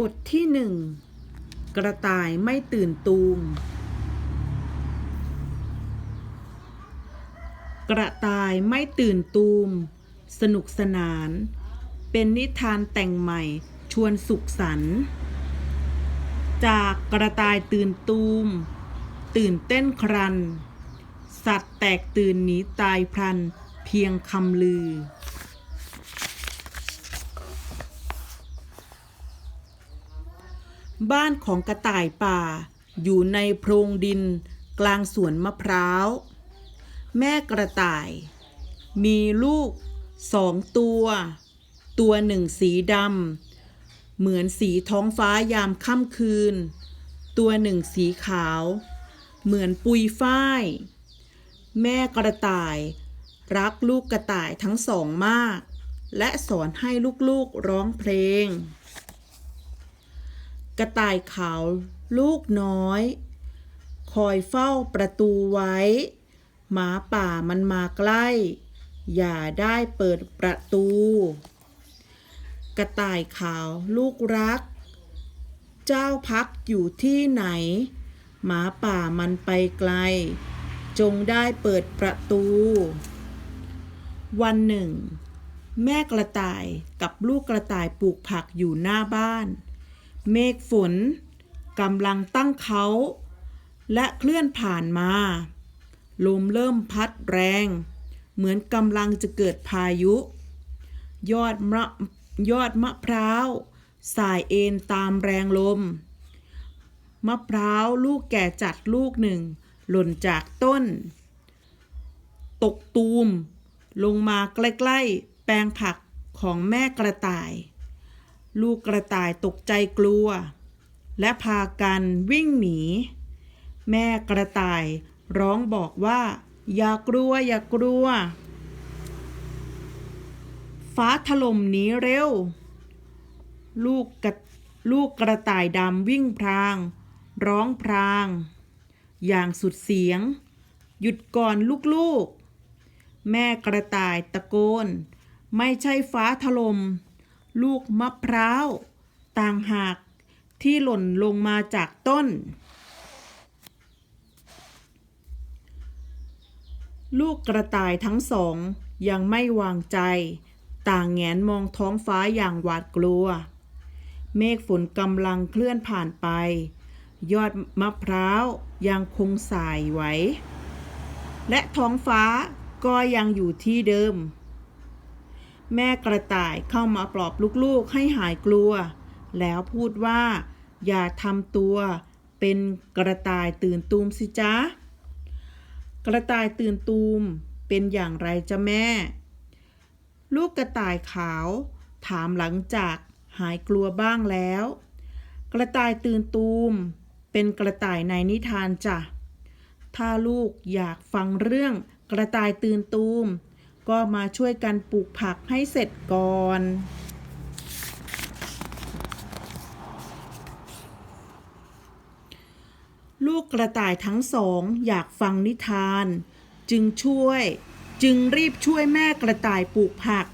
บทที่หนึ่งกระต่ายไม่ตื่นตูม กระต่ายไม่ตื่นตูม สนุกสนาน เป็นนิทานแต่งใหม่ชวนสุขสันต์จากกระต่ายตื่นตูม ตื่นเต้นครัน สัตว์แตกตื่นหนีตายพลัน เพียงคำลือ บ้านของกระต่ายป่า อยู่ในโพรงดิน กลางสวนมะพร้าว แม่กระต่าย มีลูกสองตัว ตัวหนึ่งสีดำเหมือนสีท้องฟ้ายามค่ำคืน ตัวหนึ่งสีขาว เหมือนปุยฝ้าย แม่กระต่าย รักลูกกระต่ายทั้งสองมาก และสอนให้ลูกๆร้องเพลง กระต่ายขาวลูกน้อย คอยเฝ้าประตูไว้ หมาป่ามันมาใกล้ อย่าได้เปิดประตู กระต่ายขาวลูกรัก เจ้าพักอยู่ที่ไหน หมาป่ามันไปไกล จงได้เปิดประตู วันหนึ่ง แม่กระต่ายกับลูกกระต่ายปลูกผักอยู่หน้าบ้าน เมฆฝนกำลังตั้งเขาและเคลื่อนผ่านมา ลมเริ่มพัดแรง เหมือนกำลังจะเกิดพายุ ยอดมะยอดมะพร้าวสายเอ็นตามแรงลม มะพร้าวลูกแก่จัดลูกหนึ่ง หล่นจากต้น ตกตูม ลงมาใกล้ ๆ แปลงผักของแม่กระต่าย ลูกกระต่ายตกใจกลัว และพากันวิ่งหนี แม่กระต่ายร้องบอกว่า อย่ากลัวอย่ากลัว ฟ้าถล่มหนีเร็ว ลูกกระลูกกระต่ายดำวิ่งพราง ร้องพราง อย่างสุดเสียง หยุดก่อนลูกๆ แม่กระต่ายตะโกน ไม่ใช่ฟ้าถลม่ม ลูกมะพร้าว ต่างหากที่หล่นลงมาจากต้น ลูกกระต่ายทั้งสอง ยังไม่วางใจ ต่างแงนมองท้องฟ้าอย่างหวาดกลัว เมฆฝนกำลังเคลื่อนผ่านไป ยอดมะพร้าวยังคงสายไหวและท้องฟ้าก็ยังอยู่ที่เดิม แม่กระต่ายเข้ามาปลอบลูกๆให้หายกลัว แล้วพูดว่า อย่าทำตัว เป็นกระต่ายตื่นตูมสิจ๊ะ กระต่ายตื่นตูม เป็นอย่างไรจ๊ะแม่ ลูกกระต่ายขาว ถามหลังจากหายกลัวบ้างแล้ว กระต่ายตื่นตูม เป็นกระต่ายในนิทานจ้ะ ถ้าลูกอยากฟังเรื่องกระต่ายตื่นตูม ก็มาช่วยกันปลูกผักให้เสร็จก่อนลูกกระต่ายทั้งสองอยากฟังนิทาน จึงช่วย จึงรีบช่วยแม่กระต่ายปลูกผัก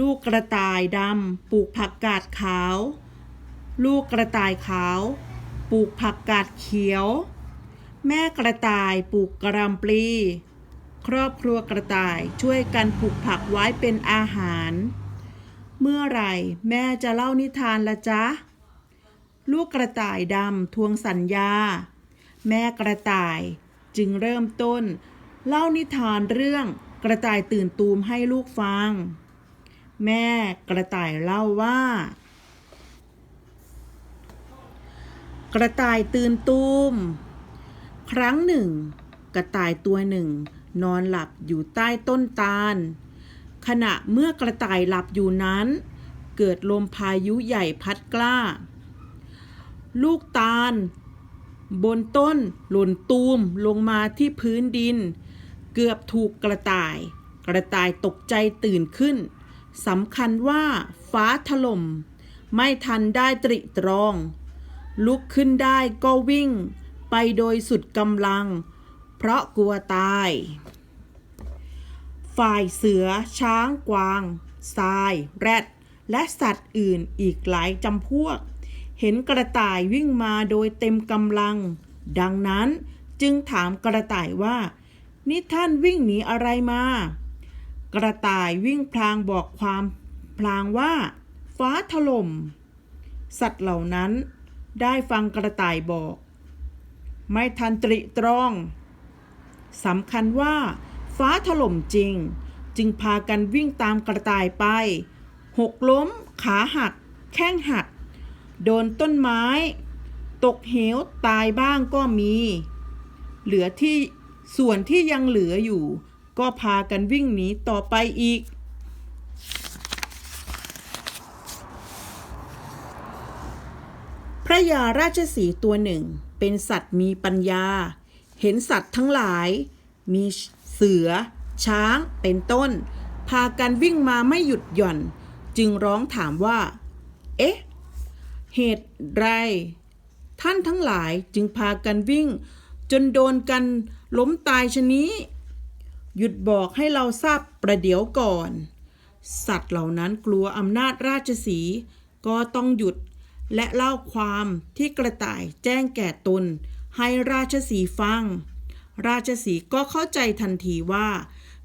ลูกกระต่ายดำปลูกผักกาดขาว ลูกกระต่ายขาวปลูกผักกาดเขียว แม่กระต่ายปลูกกระลำปลี ครอบครัวกระต่ายช่วยกันปลูกผักไว้เป็นอาหาร เมื่อไรแม่จะเล่านิทานละจ๊ะ ลูกกระต่ายดำทวงสัญญา แม่กระต่ายจึงเริ่มต้น เล่านิทานเรื่องกระต่ายตื่นตูมให้ลูกฟัง แม่กระต่ายเล่าว่า กระต่ายตื่นตูม ครั้งหนึ่ง กระต่ายตัวหนึ่ง นอนหลับอยู่ใต้ต้นตาล ขณะเมื่อกระต่ายหลับอยู่นั้น เกิดลมพายุใหญ่พัดกล้า ลูกตาล บนต้นหล่นตูมลงมาที่พื้นดิน เกือบถูกกระต่าย กระต่ายตกใจตื่นขึ้นสำคัญว่าฟ้าถล่ม ไม่ทันได้ตริตรอง ลุกขึ้นได้ก็วิ่ง ไปโดยสุดกำลัง เพราะกลัวตาย ฝ่ายเสือ ช้าง กวาง ทราย แรด และสัตว์อื่นอีกหลายจำพวก เห็นกระต่ายวิ่งมาโดยเต็มกำลัง ดังนั้นจึงถามกระต่ายว่า นี่ท่านวิ่งหนีอะไรมา กระต่ายวิ่งพลางบอกความพลางว่า ฟ้าถล่ม สัตว์เหล่านั้นได้ฟังกระต่ายบอก ไม่ทันตริตรอง สำคัญว่า ฟ้าถล่มจริง จึงพากันวิ่งตามกระต่ายไป หกล้ม ขาหัก แข้งหัก โดนต้นไม้ ตกเหวตายบ้างก็มี เหลือที่ส่วนที่ยังเหลืออยู่ ก็พากันวิ่งหนีต่อไปอีกพระยาราชสีตัวหนึ่งเป็นสัตว์มีปัญญา เห็นสัตว์ทั้งหลาย มีเสือ ช้างเป็นต้น พากันวิ่งมาไม่หยุดหย่อน จึงร้องถามว่า เอ๊ะ เหตุไร ท่านทั้งหลายจึงพากันวิ่ง จนโดนกันล้มตายชนี้ หยุดบอกให้เราทราบประเดี๋ยวก่อน สัตว์เหล่านั้นกลัวอำนาจราชสีก็ต้องหยุดและเล่าความที่กระต่ายแจ้งแก่ตน ให้ราชสีฟัง ราชสีก็เข้าใจทันทีว่า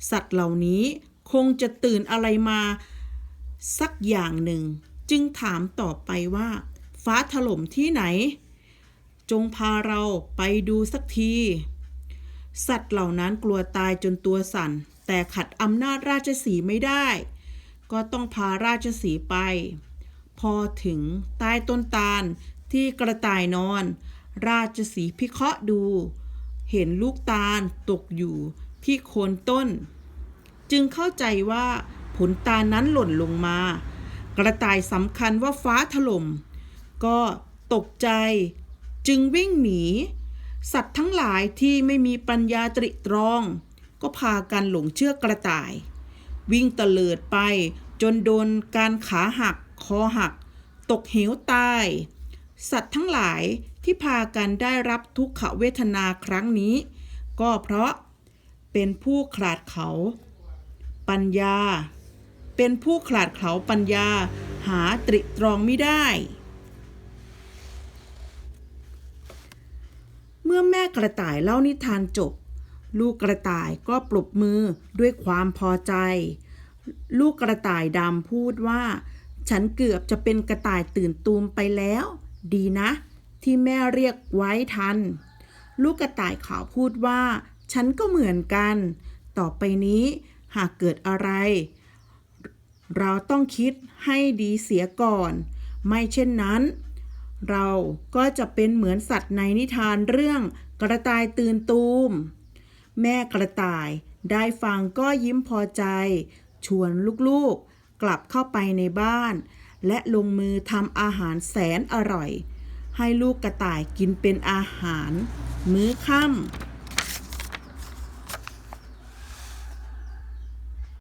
สัตว์เหล่านี้คงจะตื่นอะไรมา สักอย่างหนึ่ง จึงถามต่อไปว่า ฟ้าถล่มที่ไหน จงพาเราไปดูสักที สัตว์เหล่านั้นกลัวตายจนตัวสั่น แต่ขัดอำนาจราชสีไม่ได้ ก็ต้องพาราชสีไป พอถึงใต้ต้นตาลที่กระต่ายนอน ราชสีพิเคราะห์ดู เห็นลูกตาลตกอยู่ที่โคนต้น จึงเข้าใจว่าผลตาลนั้นหล่นลงมา กระต่ายสำคัญว่าฟ้าถล่ม ก็ตกใจจึงวิ่งหนี สัตว์ทั้งหลายที่ไม่มีปัญญาตริตรอง ก็พากันหลงเชื่อกระต่าย วิ่งเตลิดไปจนโดนการขาหัก คอหัก ตกเหวตาย สัตว์ทั้งหลาย ที่พากันได้รับทุกขเวทนาครั้งนี้ ก็เพราะเป็นผู้ขาดเขา ปัญญา เป็นผู้ขาดเขาปัญญาหาตริตรองไม่ได้ เมื่อแม่กระต่ายเล่านิทานจบ ลูกกระต่ายก็ปรบมือด้วยความพอใจ ลูกกระต่ายดำพูดว่า ฉันเกือบจะเป็นกระต่ายตื่นตูมไปแล้ว ดีนะ ที่แม่เรียกไว้ทัน ลูกกระต่ายขาวพูดว่า ฉันก็เหมือนกัน ต่อไปนี้หากเกิดอะไร เราต้องคิดให้ดีเสียก่อน ไม่เช่นนั้น เราก็จะเป็นเหมือนสัตว์ในนิทานเรื่องกระต่ายตื่นตูม แม่กระต่ายได้ฟังก็ยิ้มพอใจ ชวนลูกๆกลับเข้าไปในบ้าน และลงมือทำอาหารแสนอร่อย ให้ลูกกระต่ายกินเป็นอาหาร มื้อค่ำ